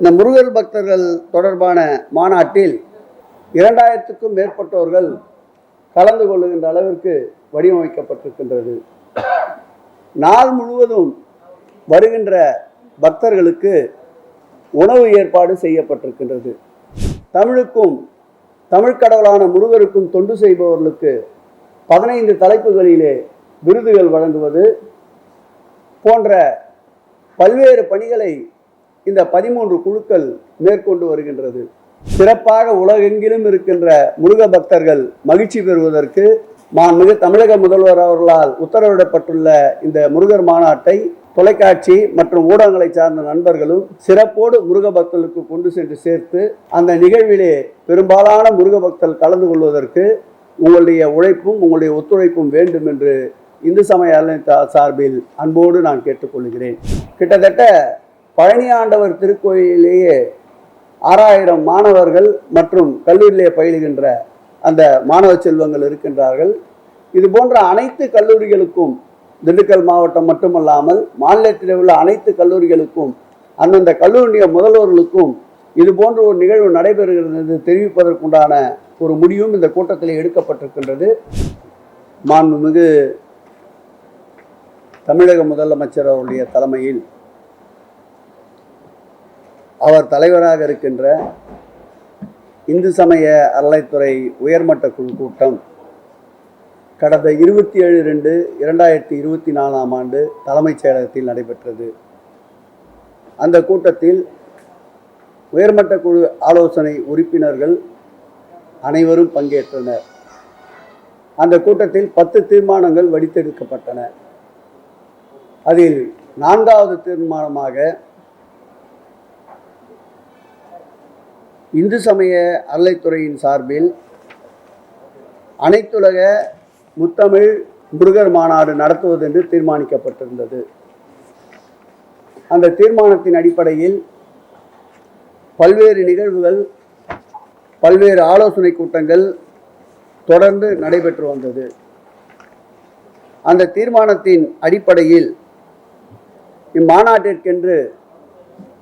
இந்த முருகர் பக்தர்கள் தொடர்பான மாநாட்டில் இரண்டாயிரத்துக்கும் மேற்பட்டோர்கள் கலந்து கொள்ளுகின்ற அளவிற்கு வடிவமைக்கப்பட்டிருக்கின்றது. நாள் முழுவதும் வருகின்ற பக்தர்களுக்கு உணவு ஏற்பாடு செய்யப்பட்டிருக்கின்றது. தமிழுக்கும் தமிழ் கடவுளான முருகருக்கும் தொண்டு செய்பவர்களுக்கு பதினைந்து தலைப்புகளிலே விருதுகள் வழங்குவது போன்ற பல்வேறு பணிகளை இந்த பதிமூன்று குழுக்கள் மேற்கொண்டு வருகின்றது. சிறப்பாக உலகெங்கிலும் இருக்கின்ற முருக பக்தர்கள் மகிழ்ச்சி பெறுவதற்கு மாண்புமிகு தமிழக முதல்வர் அவர்களால் உத்தரவிடப்பட்டுள்ள இந்த முருகர் மாநாட்டை தொலைக்காட்சி மற்றும் ஊடகங்களை சார்ந்த நண்பர்களும் சிறப்போடு முருக பக்தர்களுக்கு கொண்டு சென்று சேர்த்து அந்த நிகழ்விலே பெரும்பாலான முருக பக்தர்கள் கலந்து கொள்வதற்கு உங்களுடைய உழைப்பும் உங்களுடைய ஒத்துழைப்பும் வேண்டும் என்று இந்து சமய அறநிலையத்தா சார்பில் அன்போடு நான் கேட்டுக்கொள்கிறேன். கிட்டத்தட்ட பழனியாண்டவர் திருக்கோயிலேயே ஆறாயிரம் மாணவர்கள் மற்றும் கல்லூரியிலே பயிலுகின்ற அந்த மாணவ செல்வங்கள் இருக்கின்றார்கள். இது போன்ற அனைத்து கல்லூரிகளுக்கும் திண்டுக்கல் மாவட்டம் மட்டுமல்லாமல் மாநிலத்தில் உள்ள அனைத்து கல்லூரிகளுக்கும் அந்தந்த கல்லூரிய முதல்வர்களுக்கும் இது போன்ற ஒரு நிகழ்வு நடைபெறுகிறது என்று தெரிவிப்பதற்குண்டான ஒரு முடிவும் இந்த கூட்டத்தில் எடுக்கப்பட்டிருக்கின்றது. மாண்புமிகு தமிழக முதலமைச்சர் அவருடைய தலைமையில் அவர் தலைவராக இருக்கின்ற இந்து சமய அறலைத்துறை உயர்மட்ட குழு கூட்டம் கடந்த இருபத்தி ஏழு ரெண்டு இரண்டாயிரத்தி இருபத்தி நாலாம் ஆண்டு தலைமைச் செயலகத்தில் நடைபெற்றது. அந்த கூட்டத்தில் உயர்மட்ட குழு ஆலோசனை உறுப்பினர்கள் அனைவரும் பங்கேற்றனர். அந்த கூட்டத்தில் பத்து தீர்மானங்கள் வடித்தெடுக்கப்பட்டன. அதில் நான்காவது தீர்மானமாக இந்து சமய அறலைத்துறையின் சார்பில் அனைத்துலக முத்தமிழ் முருகர் மாநாடு நடத்துவது என்று தீர்மானிக்கப்பட்டிருந்தது. அந்த தீர்மானத்தின் அடிப்படையில் பல்வேறு நிகழ்வுகள் பல்வேறு ஆலோசனை கூட்டங்கள் தொடர்ந்து நடைபெற்று வந்தது. அந்த தீர்மானத்தின் அடிப்படையில் இம்மாநாட்டிற்கென்று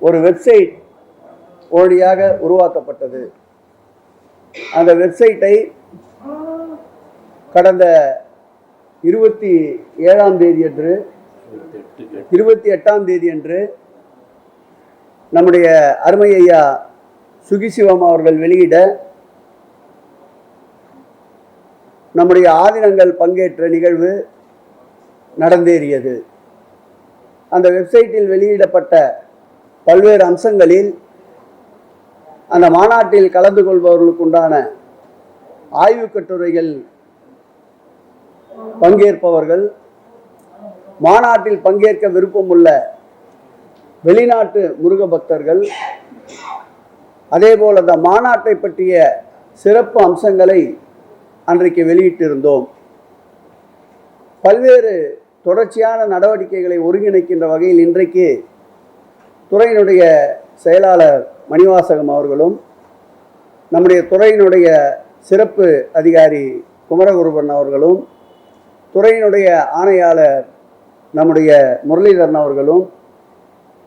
ஒரு வெப்சைட் கோழியாக உருவாக்கப்பட்டது. அந்த வெப்சைட்டை கடந்த இருபத்தி ஏழாம் தேதி அன்று இருபத்தி எட்டாம் தேதி அன்று நம்முடைய அருமை ஐயா சுகிசிவம் அவர்கள் வெளியிட நம்முடைய ஆதினங்கள் பங்கேற்ற நிகழ்வு நடந்தேறியது. அந்த வெப்சைட்டில் வெளியிடப்பட்ட பல்வேறு அம்சங்களில் அந்த மாநாட்டில் கலந்து கொள்பவர்களுக்குண்டான ஆய்வு கட்டுரைகள் பங்கேற்பவர்கள் மாநாட்டில் பங்கேற்க விருப்பமுள்ள வெளிநாட்டு முருக பக்தர்கள் அதேபோல் அந்த மாநாட்டை பற்றிய சிறப்பு அம்சங்களை அன்றைக்கு வெளியிட்டிருந்தோம். பல்வேறு தொடர்ச்சியான நடவடிக்கைகளை ஒருங்கிணைக்கின்ற வகையில் இன்றைக்கு துறையினுடைய செயலாளர் மணிவாசகம் அவர்களும் நம்முடைய துறையினுடைய சிறப்பு அதிகாரி குமரகுருபன் அவர்களும் துறையினுடைய ஆணையாளர் நம்முடைய முரளிதரன் அவர்களும்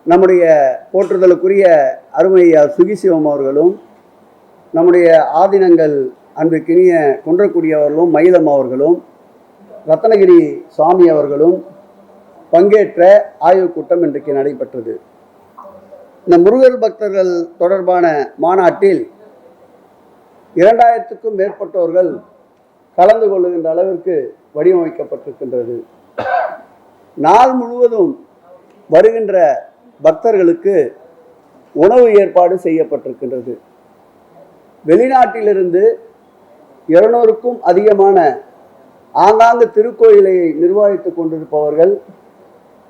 நம்முடைய போற்றுதலுக்குரிய அருமையா சுகிசிவம் அவர்களும் நம்முடைய ஆதினங்கள் அன்பிற்கினிய குன்றக்குடி அவர்களும் மயிலம் அவர்களும் ரத்னகிரி சுவாமி அவர்களும் பங்கேற்ற ஆய்வுக் கூட்டம் இன்றைக்கு நடைபெற்றது. இந்த முருகர் பக்தர்கள் தொடர்பான மாநாட்டில் இரண்டாயிரத்துக்கும் மேற்பட்டோர்கள் கலந்து கொள்ளுகின்ற அளவிற்கு வடிவமைக்கப்பட்டிருக்கின்றது. நாள் முழுவதும் வருகின்ற பக்தர்களுக்கு உணவு ஏற்பாடு செய்யப்பட்டிருக்கின்றது. வெளிநாட்டிலிருந்து இருநூறுக்கும் அதிகமான ஆங்காங்கு திருக்கோயிலை நிர்வகித்துக் கொண்டிருப்பவர்கள்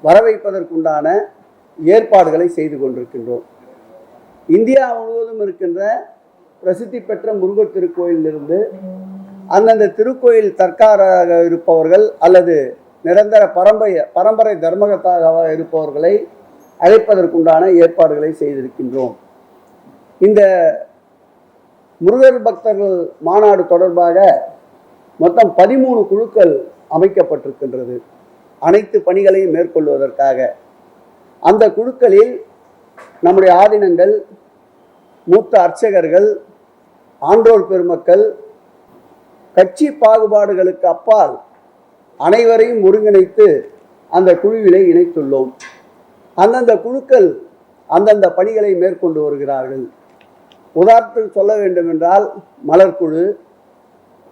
வரவைப்பதற்குண்டான ஏற்பாடுகளை செய்து கொண்டிருக்கின்றோம். இந்தியா முழுவதும் இருக்கின்ற பிரசித்தி பெற்ற முருகர் திருக்கோயிலிருந்து அந்தந்த திருக்கோயில் தற்காராக இருப்பவர்கள் அல்லது நிரந்தர பரம்பரை பரம்பரை தர்மகத்தாக இருப்பவர்களை அழைப்பதற்குண்டான ஏற்பாடுகளை செய்திருக்கின்றோம். இந்த முருகர் பக்தர்கள் மாநாடு தொடர்பாக மொத்தம் பதிமூணு குழுக்கள் அமைக்கப்பட்டிருக்கின்றது. அனைத்து பணிகளையும் மேற்கொள்வதற்காக. அந்த குழுக்களில் நம்முடைய ஆதீனங்கள் மூத்த அர்ச்சகர்கள் ஆன்றோர் பெருமக்கள் கட்சி பாகுபாடுகளுக்கு அப்பால் அனைவரையும் ஒருங்கிணைத்து அந்த குழுவிலே இணைத்துள்ளோம். அந்தந்த குழுக்கள் அந்தந்த பணிகளை மேற்கொண்டு வருகிறார்கள். உதாரணத்துக்கு சொல்ல வேண்டுமென்றால் மலர்குழு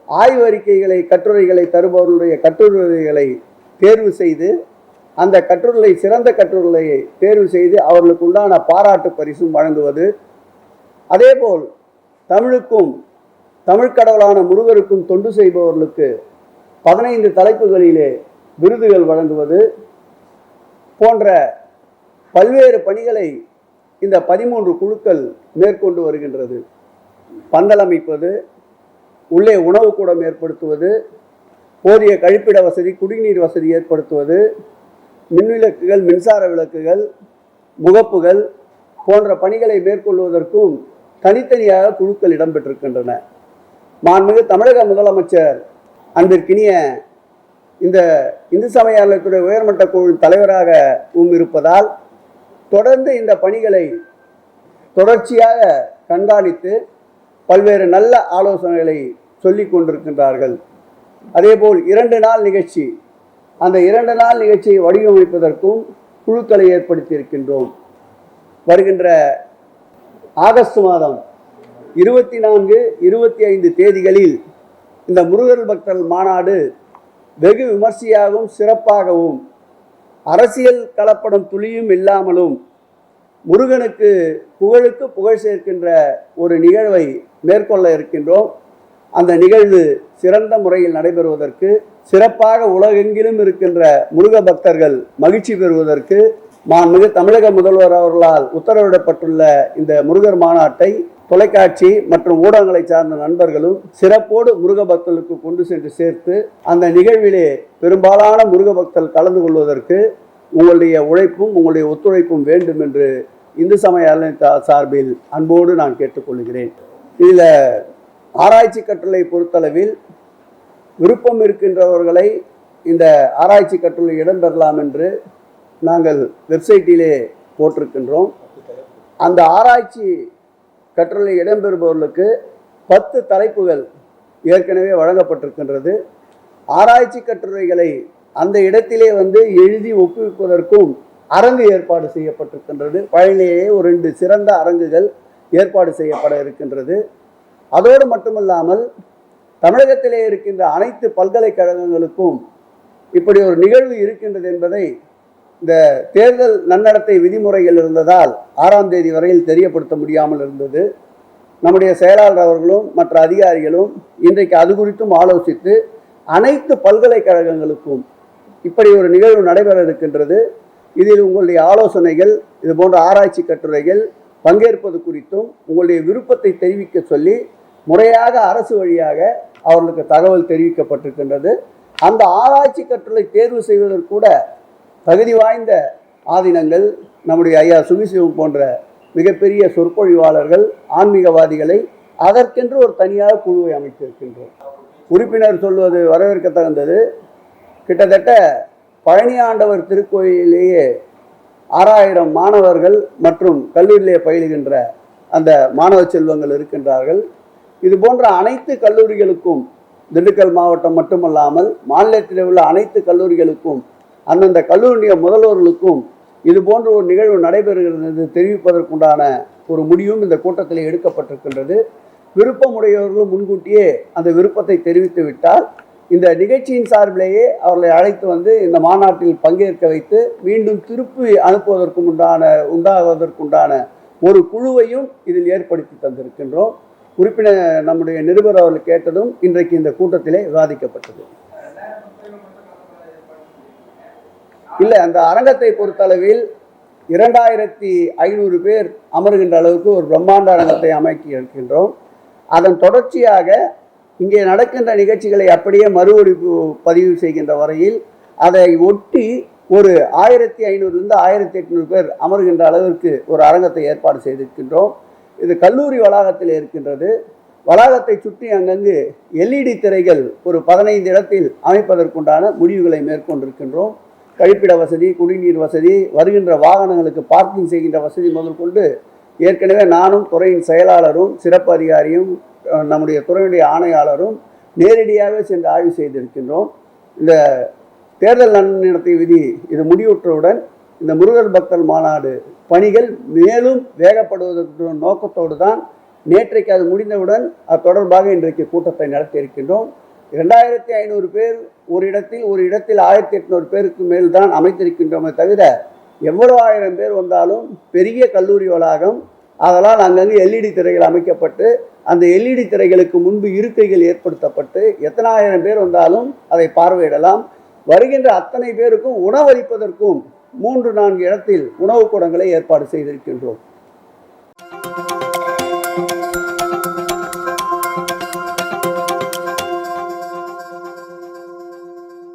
ஆய்வறிக்கைகளை கட்டுரைகளை தருபவர்களுடைய கட்டுரைகளை தேர்வு செய்து அந்த கட்டுரை சிறந்த கட்டுரையை தேர்வு செய்து அவர்களுக்கு உண்டான பாராட்டு பரிசும் வழங்குவது. அதேபோல் தமிழுக்கும் தமிழ் கடவுளான முருகருக்கும் தொண்டு செய்பவர்களுக்கு பதினைந்து தலைப்புகளிலே விருதுகள் வழங்குவது போன்ற பல்வேறு பணிகளை இந்த பதிமூன்று குழுக்கள் மேற்கொண்டு வருகின்றது. பந்தல் அமைப்பது உள்ளே உணவு கூடம் ஏற்படுத்துவது போதிய கழிப்பிட வசதி குடிநீர் வசதி ஏற்படுத்துவது மின்விளக்குகள் மின்சார விளக்குகள் முகப்புகள் போன்ற பணிகளை மேற்கொள்வதற்கும் தனித்தனியாக குழுக்கள் இடம்பெற்றிருக்கின்றன. மாண்புமிகு தமிழக முதலமைச்சர் அன்பிற்கினிய இந்த இந்து சமய உயர்மட்ட குழு தலைவராகவும் இருப்பதால் தொடர்ந்து இந்த பணிகளை தொடர்ச்சியாக கண்காணித்து பல்வேறு நல்ல ஆலோசனைகளை சொல்லிக் கொண்டிருக்கின்றார்கள் அதேபோல் இரண்டு நாள் நிகழ்ச்சி அந்த இரண்டு நாள் நிகழ்ச்சியை வடிவமைப்பதற்கும் குழுக்களை ஏற்படுத்தி இருக்கின்றோம் வருகின்ற ஆகஸ்ட் மாதம் இருபத்தி நான்கு இருபத்தி ஐந்து தேதிகளில் இந்த முருகர் பக்தர் மாநாடு வெகு விமர்சையாகவும் சிறப்பாகவும் அரசியல் கலப்படம் துளியும் இல்லாமலும் முருகனுக்கு புகழுக்கு புகழ் சேர்க்கின்ற ஒரு நிகழ்வை மேற்கொள்ள இருக்கின்றோம். அந்த நிகழ்வு சிறந்த முறையில் நடைபெறுவதற்கு சிறப்பாக உலகெங்கிலும் இருக்கின்ற முருக பக்தர்கள் மகிழ்ச்சி பெறுவதற்கு மாண்புமிகு தமிழக முதல்வர் அவர்களால் உத்தரவிடப்பட்டுள்ள இந்த முருகர் மாநாட்டை தொலைக்காட்சி மற்றும் ஊடகங்களை சார்ந்த நண்பர்களும் சிறப்போடு முருக பக்தர்களுக்கு கொண்டு சென்று சேர்த்து அந்த நிகழ்விலே பெரும்பாலான முருக பக்தர்கள் கலந்து கொள்வதற்கு உங்களுடைய உழைப்பும் உங்களுடைய ஒத்துழைப்பும் வேண்டும் என்று இந்து சமய சார்பில் அன்போடு நான் கேட்டுக்கொள்கிறேன். இதில் ஆராய்ச்சி கட்டுரை பொறுத்தளவில் விருப்பம் இருக்கின்றவர்களை இந்த ஆராய்ச்சி கட்டுரை இடம்பெறலாம் என்று நாங்கள் வெப்சைட்டிலே போட்டிருக்கின்றோம். அந்த ஆராய்ச்சி கட்டுரை இடம்பெறுபவர்களுக்கு பத்து தலைப்புகள் ஏற்கனவே வழங்கப்பட்டிருக்கின்றது. ஆராய்ச்சி கட்டுரைகளை அந்த இடத்திலே வந்து எழுதி ஒப்புவிப்பதற்கும் அரங்கு ஏற்பாடு செய்யப்பட்டிருக்கின்றது. பழனிலேயே ஒரு ரெண்டு சிறந்த அரங்குகள் ஏற்பாடு செய்யப்பட இருக்கின்றது. அதோடு மட்டுமல்லாமல் தமிழகத்திலே இருக்கின்ற அனைத்து பல்கலைக்கழகங்களுக்கும் இப்படி ஒரு நிகழ்வு இருக்கின்றது என்பதை இந்த தேர்தல் நன்னடத்தை விதிமுறையில் இருந்ததால் ஆறாம் தேதி வரையில் தெரியப்படுத்த முடியாமல் இருந்தது. நம்முடைய செயலாளர் அவர்களும் மற்ற அதிகாரிகளும் இன்றைக்கு அது குறித்தும் ஆலோசித்து அனைத்து பல்கலைக்கழகங்களுக்கும் இப்படி ஒரு நிகழ்வு நடைபெற இருக்கின்றது. இதில் உங்களுடைய ஆலோசனைகள் இது போன்ற ஆராய்ச்சி கட்டுரைகள் பங்கேற்பது குறித்தும் உங்களுடைய விருப்பத்தை தெரிவிக்க சொல்லி முறையாக அரசு வழியாக அவர்களுக்கு தகவல் தெரிவிக்கப்பட்டிருக்கின்றது. அந்த ஆராய்ச்சி கட்டுரை தேர்வு செய்வதற்கூட தகுதி வாய்ந்த ஆதீனங்கள் நம்முடைய ஐயா சுகிசிவம் போன்ற மிகப்பெரிய சொற்பொழிவாளர்கள் ஆன்மீகவாதிகளை அதற்கென்று ஒரு தனியாக குழுவை அமைத்திருக்கின்றோம். உறுப்பினர் சொல்வது வரவேற்க தகுந்தது கிட்டத்தட்ட பழனி ஆண்டவர் திருக்கோயிலேயே ஆறாயிரம் மாணவர்கள் மற்றும் கல்லூரியிலே பயிலுகின்ற அந்த மாணவ செல்வங்கள் இருக்கின்றார்கள். இது போன்ற அனைத்து கல்லூரிகளுக்கும் திண்டுக்கல் மாவட்டம் மட்டுமல்லாமல் மாநிலத்தில் உள்ள அனைத்து கல்லூரிகளுக்கும் அந்தந்த கல்லூரிய முதல்வர்களுக்கும் இது போன்ற ஒரு நிகழ்வு நடைபெறுகிறது என்று தெரிவிப்பதற்குண்டான ஒரு முடிவும் இந்த கூட்டத்தில் எடுக்கப்பட்டிருக்கின்றது. விருப்பமுடையவர்களும் முன்கூட்டியே அந்த விருப்பத்தை தெரிவித்து விட்டால் இந்த நிகழ்ச்சியின் சார்பிலேயே அவர்களை அழைத்து வந்து இந்த மாநாட்டில் பங்கேற்க வைத்து மீண்டும் திருப்பி அனுப்புவதற்கும் உண்டான உண்டாவதற்குண்டான ஒரு குழுவையும் இதில் ஏற்படுத்தி தந்திருக்கின்றோம். உறுப்பினர் நம்முடைய நிருபர் அவர்கள் கேட்டதும் இன்றைக்கு இந்த கூட்டத்திலே விவாதிக்கப்பட்டது. இல்லை அந்த அரங்கத்தை பொறுத்தளவில் இரண்டாயிரத்தி ஐநூறு பேர் அமர்கின்ற அளவுக்கு ஒரு பிரம்மாண்ட அரங்கத்தை அமைக்கி இருக்கின்றோம். அதன் தொடர்ச்சியாக இங்கே நடக்கின்ற நிகழ்ச்சிகளை அப்படியே மறுவடிப்பு பதிவு செய்கின்ற வரையில் அதை ஒட்டி ஒரு ஆயிரத்தி ஐநூறுலேருந்து ஆயிரத்தி எட்நூறு பேர் அமர்கின்ற அளவிற்கு ஒரு அரங்கத்தை ஏற்பாடு செய்திருக்கின்றோம். இது கல்லூரி வளாகத்தில் இருக்கின்றது. வளாகத்தை சுற்றி அங்கங்கு எல்இடி திரைகள் ஒரு பதினைந்து இடத்தில் அமைப்பதற்குண்டான முடிவுகளை மேற்கொண்டிருக்கின்றோம். கழிப்பிட வசதி குடிநீர் வசதி வருகின்ற வாகனங்களுக்கு பார்க்கிங் செய்கின்ற வசதி முதல் கொண்டு ஏற்கனவே நானும் துறையின் செயலாளரும் சிறப்பு அதிகாரியும் நம்முடைய துறையுடைய ஆணையாளரும் நேரடியாகவே சென்று ஆய்வு செய்திருக்கின்றோம். இந்த தேர்தல் நன்னடத்தை விதி இது முடிவுற்றவுடன் இந்த முருகர் பக்தர் மாநாடு பணிகள் மேலும் வேகப்படுவதற்கு நோக்கத்தோடு தான் நேற்றைக்கு அது முடிந்தவுடன் அது தொடர்பாக இன்றைக்கு கூட்டத்தை நடத்தியிருக்கின்றோம் இரண்டாயிரத்தி ஐநூறு பேர் ஒரு இடத்தில் ஒரு இடத்தில் ஆயிரத்தி எட்நூறு பேருக்கு மேல் தான் அமைத்திருக்கின்றோமே தவிர எவ்வளோ ஆயிரம் பேர் வந்தாலும் பெரிய கல்லூரி வளாகம் அதனால் அங்கங்கே எல்இடி திரைகள் அமைக்கப்பட்டு அந்த எல்இடி திரைகளுக்கு முன்பு இருக்கைகள் ஏற்படுத்தப்பட்டு எத்தனாயிரம் பேர் வந்தாலும் அதை பார்வையிடலாம். வருகின்ற அத்தனை பேருக்கும் உணவளிப்பதற்கும் மூன்று நான்கு இடத்தில் உணவுக் கூடங்களை ஏற்பாடு செய்திருக்கின்றோம்.